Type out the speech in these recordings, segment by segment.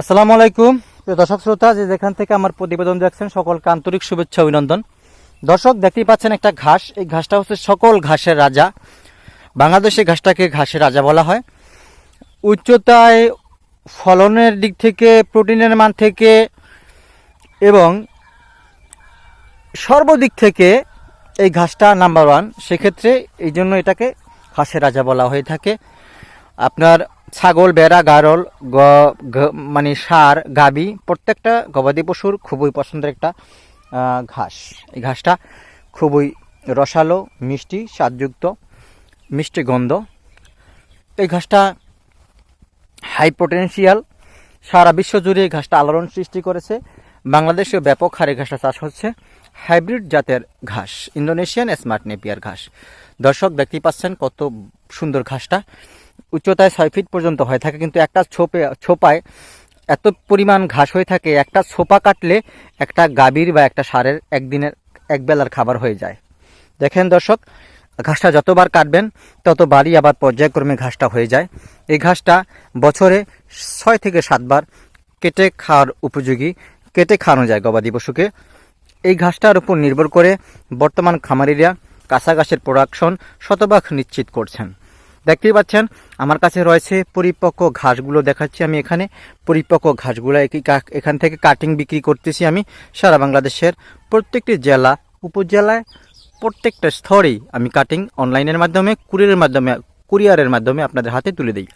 আসসালামু আলাইকুম। দর্শক শ্রোতা, যে যেখান থেকে আমার প্রতিবেদন দেখছেন, সকলকে আন্তরিক শুভেচ্ছা অভিনন্দন। দর্শক, দেখতেই পাচ্ছেন একটা ঘাস। এই ঘাসটা হচ্ছে সকল ঘাসের রাজা। বাংলাদেশে ঘাসটাকে ঘাসের রাজা বলা হয়। উচ্চতায় ফলনের দিক থেকে, প্রোটিনের মান থেকে এবং সর্বদিক থেকে এই ঘাসটা নাম্বার ওয়ান সেক্ষেত্রে এই জন্য এটাকে ঘাসের রাজা বলা হয়ে থাকে। আপনার ছাগল বেড়া গারল মানে সার গাবি, প্রত্যেকটা গবাদি পশুর খুবই পছন্দের একটা ঘাস। এই ঘাসটা খুবই রসালো, মিষ্টি, স্বাদযুক্ত, মিষ্টি গন্ধ। এই ঘাসটা হাই পোটেনশিয়াল। সারা বিশ্ব জুড়ে এই ঘাসটা আলোড়ন সৃষ্টি করেছে। বাংলাদেশে ব্যাপক হারে ঘাসটা চাষ হচ্ছে। হাইব্রিড জাতের ঘাস, ইন্দোনেশিয়ান স্মার্ট নেপিয়ার ঘাস। দর্শক দেখতেই পাচ্ছেন কত সুন্দর ঘাসটা। উচ্চতায় ছয় ফিট পর্যন্ত হয়ে, থাকে কিন্তু একটা ছোপে, ছোপায় এত পরিমাণ ঘাস হয়ে থাকে, একটা ছোপা কাটলে একটা গাভীর বা একটা সারের একদিনের এক বেলার খাবার হয়ে যায়। দেখেন দর্শক, ঘাসটা যতবার কাটবেন, ততবারই আবার পর্যায়ক্রমে ঘাসটা হয়ে যায়। এই ঘাসটা বছরে ছয় থেকে সাতবার কেটে খাওয়ার উপযোগী, কেটে খাওয়ানো যায় গবাদি পশুকে। এই ঘাসটার উপর নির্ভর করে বর্তমান খামারিরা কাঁচা ঘাসের প্রোডাকশন শতভাগ নিশ্চিত করছেন। দেখতেই পাচ্ছেন, আমার কাছে রয়েছে পরিপক্ক ঘাসগুলো দেখাচ্ছি আমি এখানে। পরিপক্ক ঘাসগুলো এখান থেকে কাটিং বিক্রি করতেছি আমি সারা বাংলাদেশের প্রত্যেকটি জেলা, উপজেলায়, প্রত্যেকটা স্তরেই আমি কাটিং অনলাইনের মাধ্যমে কুরিয়ারের মাধ্যমে কুরিয়ারের মাধ্যমে আপনাদের হাতে তুলে দিই।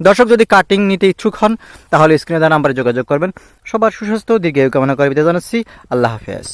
দর্শক, যদি কাটিং নিতে ইচ্ছুক হন, তাহলে স্ক্রিনে দেওয়া নাম্বারে যোগাযোগ করবেন। সবার সুস্বাস্থ্য, দীর্ঘায়ু কামনা করে বিদায় জানাচ্ছি। আল্লাহ হাফেজ।